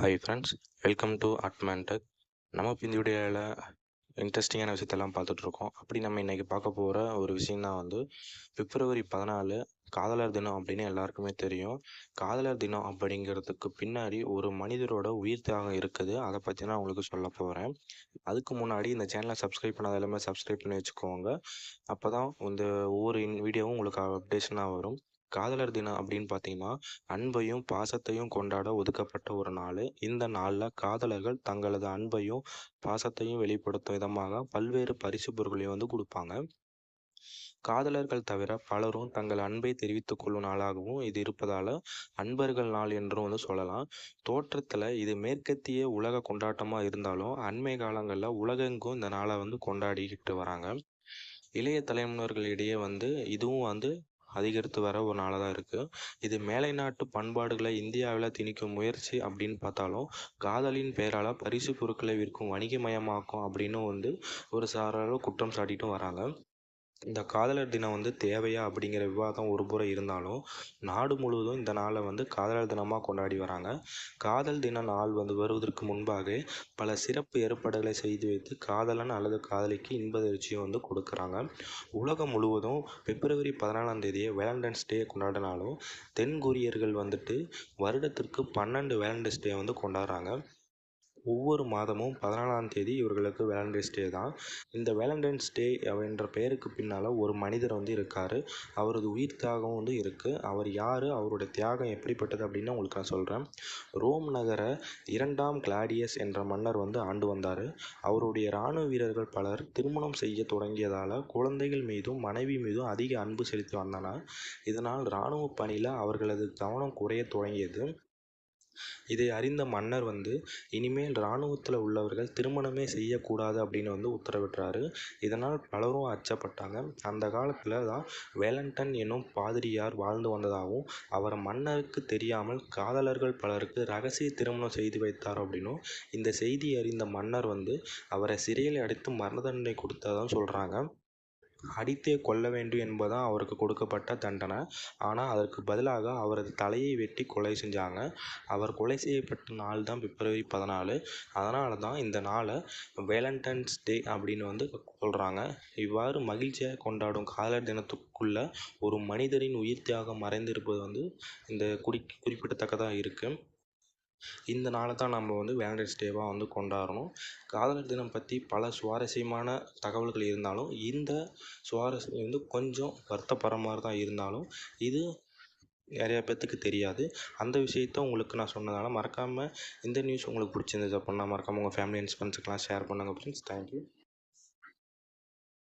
Hi friends welcome to Admantech நம்ம இப்போ இந்த வீடியோவில் இன்ட்ரெஸ்டிங்கான விஷயத்தெல்லாம் பார்த்துட்ருக்கோம். அப்படி நம்ம இன்றைக்கி பார்க்க போகிற ஒரு விஷயம் தான் வந்து பிப்ரவரி பதினாலு காதலர் தினம் அப்படின்னு எல்லாருக்குமே தெரியும். காதலர் தினம் அப்படிங்கிறதுக்கு பின்னாடி ஒரு மனிதரோட உயிர் தியாகம் இருக்குது. அதை பற்றி நான் உங்களுக்கு சொல்ல போகிறேன் அதுக்கு முன்னாடி இந்த சேனலை சப்ஸ்கிரைப் பண்ணாத எல்லாமே சப்ஸ்கிரைப் பண்ணி வச்சுக்கோங்க. அப்போ தான் இந்த ஒவ்வொரு வீடியோவும் உங்களுக்கு அப்டேஷனாக வரும். காதலர் தினம் அப்படின்னு பார்த்தீங்கன்னா அன்பையும் பாசத்தையும் கொண்டாட ஒதுக்கப்பட்ட ஒரு நாள். இந்த நாளில் காதலர்கள் தங்களது அன்பையும் பாசத்தையும் வெளிப்படுத்தும் விதமாக பல்வேறு பரிசு பொருட்களையும் வந்து கொடுப்பாங்க. காதலர்கள் தவிர பலரும் தங்கள் அன்பை தெரிவித்துக் கொள்ளும் நாளாகவும் இது இருப்பதால் அன்பர்கள் நாள் என்றும் வந்து சொல்லலாம். தோற்றத்தில் இது மேற்கத்திய உலக கொண்டாட்டமாக இருந்தாலும் அண்மை காலங்களில் உலகெங்கும் இந்த நாளை வந்து கொண்டாடிக்கிட்டு வராங்க. இளைய தலைமுறைகளிடையே வந்து இதுவும் வந்து அதிகரித்து வர ஒரு நாளாக தான் இருக்குது இது மேலை நாட்டு பண்பாடுகளை இந்தியாவில் திணிக்கும் முயற்சி அப்படின்னு பார்த்தாலும் காதலின் பெயரால் பரிசு பொருட்களை விற்கும் வணிகமயமாக்கும் அப்படின்னு வந்து ஒரு சாராரும் குற்றம் சாட்டிட்டும் வராங்க. இந்த காதலர் தினம் வந்து தேவையா அப்படிங்கிற விவாதம் ஒரு புறம் இருந்தாலும் நாடு முழுவதும் இந்த நாளை வந்து காதலர் தினமாக கொண்டாடி வராங்க. காதல் தின நாள் வந்து வருவதற்கு முன்பாக பல சிறப்பு ஏற்பாடுகளை செய்து வைத்து காதலன் அல்லது காதலிக்கு இன்பதிர்ச்சியும் வந்து கொடுக்குறாங்க. உலகம் முழுவதும் பிப்ரவரி பதினாலாம் தேதியை வேலண்டைன்ஸ் டே கொண்டாடினாலும் தென் கொரியர்கள் வந்துட்டு வருடத்திற்கு பன்னெண்டு வேலண்டைன்ஸ் டே வந்து கொண்டாடுறாங்க. ஒவ்வொரு மாதமும் பதினாலாம் தேதி இவர்களுக்கு வேலண்டைன்ஸ் டே தான். இந்த வேலண்டைன்ஸ் டே என்ற பெயருக்கு பின்னால் ஒரு மனிதர் வந்து இருக்கார். அவரது உயிர் தியாகம் வந்து இருக்குது அவர் யார்? அவருடைய தியாகம் எப்படிப்பட்டது அப்படின்னு உங்களுக்கு நான் சொல்கிறேன் ரோம் நகர இரண்டாம் கிளாடியஸ் என்ற மன்னர் வந்து ஆண்டு வந்தார். அவருடைய இராணுவ வீரர்கள் பலர் திருமணம் செய்ய தொடங்கியதால் குழந்தைகள் மீதும் மனைவி மீதும் அதிக அன்பு செலுத்தி வந்தனர். இதனால் இராணுவ பணியில் அவர்களது கவனம் குறைய தொடங்கியது. இதை அறிந்த மன்னர் வந்து இனிமேல் இராணுவத்தில் உள்ளவர்கள் திருமணமே செய்யக்கூடாது அப்படின்னு வந்து உத்தரவிட்டாரு இதனால் பலரும் அச்சப்பட்டாங்க. அந்த காலத்தில் தான் வேலண்டன் என்னும் பாதிரியார் வாழ்ந்து வந்ததாகவும் அவர் மன்னருக்கு தெரியாமல் காதலர்கள் பலருக்கு ரகசிய திருமணம் செய்து வைத்தார் அப்படின்னும் இந்த செய்தி அறிந்த மன்னர் வந்து அவரை சிறையில் அடைத்து மரண தண்டனை கொடுத்ததாக சொல்கிறாங்க அடித்தே கொல்ல வேண்டும் என்பதுதான் அவருக்கு கொடுக்கப்பட்ட தண்டனை. ஆனால் அதற்கு பதிலாக அவரது தலையை வெட்டி கொலை செஞ்சாங்க. அவர் கொலை செய்யப்பட்ட நாள் தான் பிப்ரவரி பதினாலு. அதனால தான் இந்த நாளை வேலண்டைன்ஸ் டே அப்படின்னு வந்து சொல்கிறாங்க இவ்வாறு மகிழ்ச்சியாக கொண்டாடும் காதலர் தினத்துக்குள்ள ஒரு மனிதரின் உயிர் தியாகம் மறைந்திருப்பது வந்து இந்த குறி குறிப்பிடத்தக்கதாக இருக்குது இந்த நாளை தான் நம்ம வந்து வேலண்டைன்ஸ் டேவாக வந்து கொண்டாடணும். காதலர் தினம் பற்றி பல சுவாரஸ்யமான தகவல்கள் இருந்தாலும் இந்த சுவாரஸ்யம் வந்து கொஞ்சம் வருத்தப்படுற மாதிரி தான் இருந்தாலும் இது நிறையா பேர்த்துக்கு தெரியாது. அந்த விஷயத்த உங்களுக்கு நான் சொன்னதால் மறக்காமல் இந்த நியூஸ் உங்களுக்கு பிடிச்சிருந்தது அப்படின்னா மறக்காமல் உங்கள் ஃபேமிலி அண்ட் ஃப்ரெண்ட்ஸுக்கெலாம் ஷேர் பண்ணுங்கள் ஃப்ரெண்ட்ஸ் தேங்க்யூ